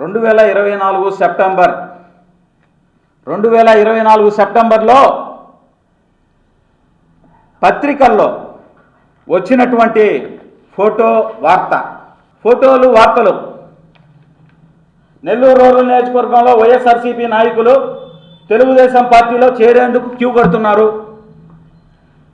రెండు వేల ఇరవై నాలుగు సెప్టెంబర్. రెండు వేల ఇరవై నాలుగు సెప్టెంబర్లో పత్రికల్లో వచ్చినటువంటి ఫోటో వార్త. ఫోటోలు వార్తలు. నెల్లూరు రూరల్ నియోజకవర్గంలో వైఎస్ఆర్సీపీ నాయకులు తెలుగుదేశం పార్టీలో చేరేందుకు క్యూ కడుతున్నారు.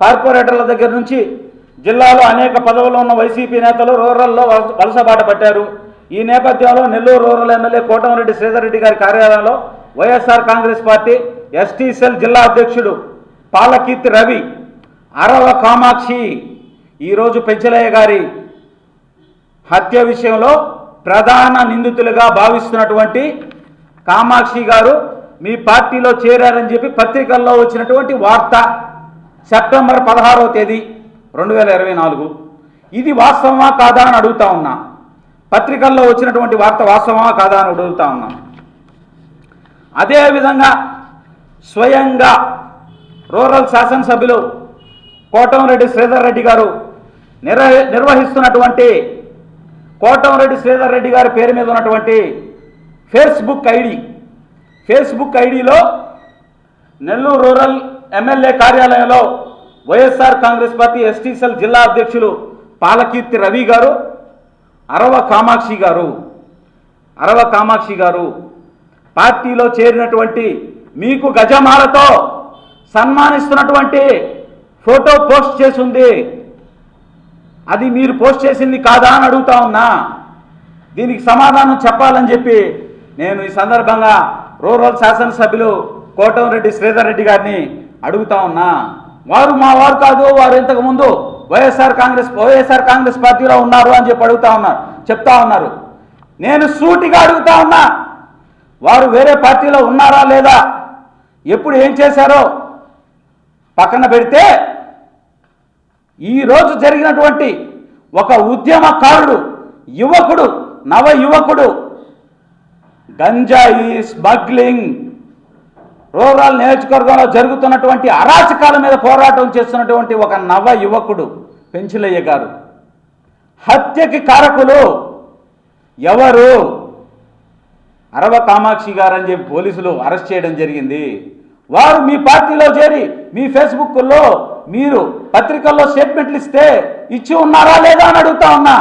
కార్పొరేటర్ల దగ్గర నుంచి జిల్లాలో అనేక పదవులు ఉన్న వైసీపీ నేతలు రూరల్లో వలస- వలసబాట పట్టారు. ఈ నేపథ్యంలో నెల్లూరు రూరల్ ఎమ్మెల్యే కోటమిరెడ్డి శ్రీధర్రెడ్డి గారి కార్యాలయంలో YSR Congress party ST cell జిల్లా అధ్యక్షుడు పాలకీర్తి రవి అరవ కామాక్షి ఈరోజు పెంచలయ్య గారి హత్య విషయంలో ప్రధాన నిందితులుగా భావిస్తున్నటువంటి కామాక్షి గారు మీ పార్టీలో చేరారని చెప్పి పత్రికల్లో వచ్చినటువంటి వార్త సెప్టెంబర్ పదహారవ తేదీ రెండు వేల ఇరవై నాలుగు. ఇది వాస్తవమా కాదా అని అడుగుతా ఉన్నా. పత్రికల్లో వచ్చినటువంటి వార్త వాస్తవమా కాదా అని అడుగుతా ఉన్నాం. అదేవిధంగా స్వయంగా రూరల్ శాసనసభ్యులు కోటంరెడ్డి శ్రీధర్ రెడ్డి గారు నిర్వ నిర్వహిస్తున్నటువంటి కోటంరెడ్డి శ్రీధర్ రెడ్డి గారి పేరు మీద ఉన్నటువంటి ఫేస్బుక్ ఐడి ఫేస్బుక్ ఐడిలో నెల్లూరు రూరల్ ఎమ్మెల్యే కార్యాలయంలో వైఎస్ఆర్ కాంగ్రెస్ పార్టీ ఎస్టీసెల్ జిల్లా అధ్యక్షులు పాలకీర్తి రవి గారు అరవ కామాక్షి గారు అరవ కామాక్షి గారు పార్టీలో చేరినటువంటి మీకు గజమాలతో సన్మానిస్తున్నటువంటి ఫోటో పోస్ట్ చేసి ఉంది అది మీరు పోస్ట్ చేసింది కాదా అని అడుగుతా ఉన్నా. దీనికి సమాధానం చెప్పాలని చెప్పి నేను ఈ సందర్భంగా రూరల్ శాసనసభ్యులు కోటంరెడ్డి శ్రీధర్ రెడ్డి గారిని అడుగుతా ఉన్నా. వారు మా వారు కాదు వారు ఇంతకు ముందు వైఎస్ఆర్ కాంగ్రెస్ వైఎస్ఆర్ కాంగ్రెస్ పార్టీలో ఉన్నారు అని చెప్పి అడుగుతా ఉన్నారు చెప్తా ఉన్నారు. నేను సూటిగా అడుగుతా ఉన్నా వారు వేరే పార్టీలో ఉన్నారా లేదా ఎప్పుడు ఏం చేశారో పక్కన పెడితే ఈరోజు జరిగినటువంటి ఒక ఉద్యమకారుడు యువకుడు నవ యువకుడు గంజాయి స్మగ్లింగ్ రూరల్ నియోజకవర్గంలో జరుగుతున్నటువంటి అరాచకాల మీద పోరాటం చేస్తున్నటువంటి ఒక నవ యువకుడు పెంచులయ్య గారు. హత్యకి కారకులు ఎవరు? అరవ కామాక్షి గారని చెప్పి పోలీసులు అరెస్ట్ చేయడం జరిగింది. వారు మీ పార్టీలో చేరి మీ ఫేస్బుక్లో మీరు పత్రికల్లో స్టేట్మెంట్లు ఇస్తే ఇచ్చి ఉన్నారా లేదా అని అడుగుతా ఉన్నా.